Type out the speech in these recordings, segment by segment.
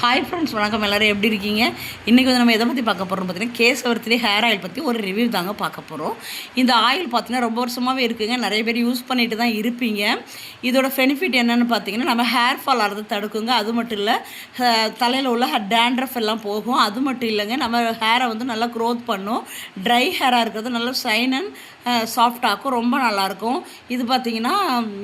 Hi friends வணக்கம். எல்லோரும் எப்படி இருக்கீங்க? இன்றைக்கி வந்து நம்ம எதை பற்றி பார்க்க போகிறோம் பார்த்தீங்கன்னா கேசவர்த்திலே ஹேர் ஆயில் பற்றி ஒரு ரிவ்யூ தாங்க பார்க்க போகிறோம் இந்த ஆயில் பார்த்தீங்கன்னா ரொம்ப வருஷமாகவே இருக்குங்க. நிறைய பேர் யூஸ் பண்ணிட்டு தான் இருப்பீங்க. இதோட பெனிஃபிட் என்னென்னு பார்த்தீங்கன்னா நம்ம ஹேர் ஃபால் ஆகிறது தடுக்குங்க. அது மட்டும் இல்லை தலையில் உள்ள டேண்ட்ரஃப் எல்லாம் போகும். அது மட்டும் இல்லைங்க நம்ம ஹேரை வந்து நல்லா க்ரோத் பண்ணும். ட்ரை ஹேராக இருக்கிறது நல்லா ஷைன் அண்ட் சாஃப்டாக்கும் ரொம்ப நல்லாயிருக்கும் இது பார்த்தீங்கன்னா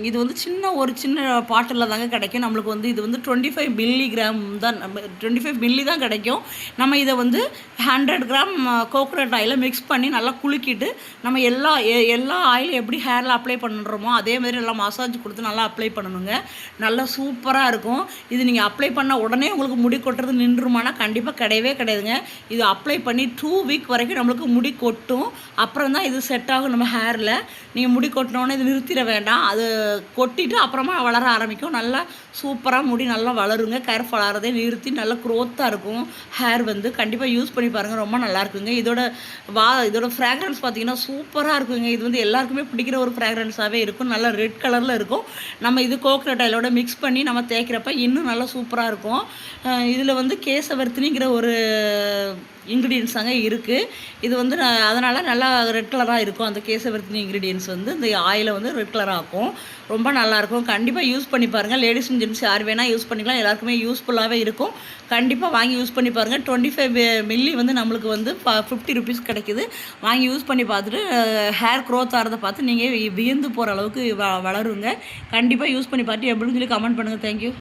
இது வந்து சின்ன ஒரு சின்ன பாட்டில் தாங்க கிடைக்கும். நம்மளுக்கு வந்து இது வந்து டுவெண்ட்டி ஃபைவ் மில்லி கிராம் தான் டுவெண்ட்டி ஃபைவ் மில்லி தான் கிடைக்கும். நம்ம இதை வந்து ஹண்ட்ரட் கிராம் கோகோனட் ஆயிலை மிக்ஸ் பண்ணி நல்லா குலுக்கிட்டு நம்ம எல்லா எல்லா ஆயிலும் எப்படி ஹேரில் அப்ளை பண்ணுறோமோ அதே மாதிரி நல்லா மசாஜ் கொடுத்து நல்லா அப்ளை பண்ணணுங்க. நல்லா சூப்பராக இருக்கும். இது நீங்கள் அப்ளை பண்ண உடனே உங்களுக்கு முடி கொட்டுறது நின்றுமானா கண்டிப்பாக கிடையவே கிடையாதுங்க. இது அப்ளை பண்ணி டூ வீக் வரைக்கும் நம்மளுக்கு முடி கொட்டும். அப்புறம் தான் இது செட் ஆகும் நம்ம ஹேரில் நீங்கள் முடி கொட்டினோடனே இது நிறுத்திட வேண்டாம். அது கொட்டிட்டு அப்புறமா வளர ஆரம்பிக்கும். நல்லா சூப்பராக முடி நல்லா வளருங்க. கருப்பு வளரதே நிறுத்தி நல்லா க்ரோத்தாக இருக்கும். ஹேர் வந்து கண்டிப்பாக யூஸ் பண்ணி பாருங்கள் ரொம்ப நல்லா இருக்குங்க. இதோட வா இதோட ஃப்ராக்ரன்ஸ் பார்த்தீங்கன்னா சூப்பராக இருக்குங்க. இது வந்து எல்லாருக்குமே பிடிக்கிற ஒரு ஃப்ராக்ரன்ஸாகவே இருக்கும். நல்லா ரெட் கலரில் இருக்கும். நம்ம இது கோகனட் ஆயிலோட மிக்ஸ் பண்ணி நம்ம தேய்க்கிறப்ப இன்னும் நல்லா சூப்பராக இருக்கும். இதில் வந்து கேசவர்த்தினிங்கிற ஒரு இன்க்ரீடியன்ஸ் தாங்க இருக்குது இது வந்து அதனால் நல்லா ரெட் கலராக இருக்கும். அந்த கேசவர்த்தினி இன்க்ரீடியன்ஸ் வந்து இந்த ஆயிலை வந்து ரெட் கலராக இருக்கும். ரொம்ப நல்லாயிருக்கும் கண்டிப்பாக யூஸ் பண்ணி பாருங்கள் லேடிஸ் அண்ட் ஜென்ட்ஸ் யார் வேணால் யூஸ் பண்ணிக்கலாம். எல்லாருக்குமே யூஸ்ஃபுல்லாகவே இருக்கும். இருக்கும். கண்டிப்பாக வாங்கி யூஸ் பண்ணி பாருங்கள் டுவெண்ட்டி ஃபைவ் மில்லி வந்து நம்மளுக்கு வந்து ஃபிஃப்டி ருபீஸ் கிடைக்குது. வாங்கி யூஸ் பண்ணி பார்த்துட்டு ஹேர் க்ரோத் ஆகிறத பார்த்து நீங்கள் வியந்து போகிற அளவுக்கு வ வளருங்க. கண்டிப்பாக யூஸ் பண்ணி பார்த்து எப்படின்னு சொல்லி கமெண்ட் பண்ணுங்கள் தேங்க்யூ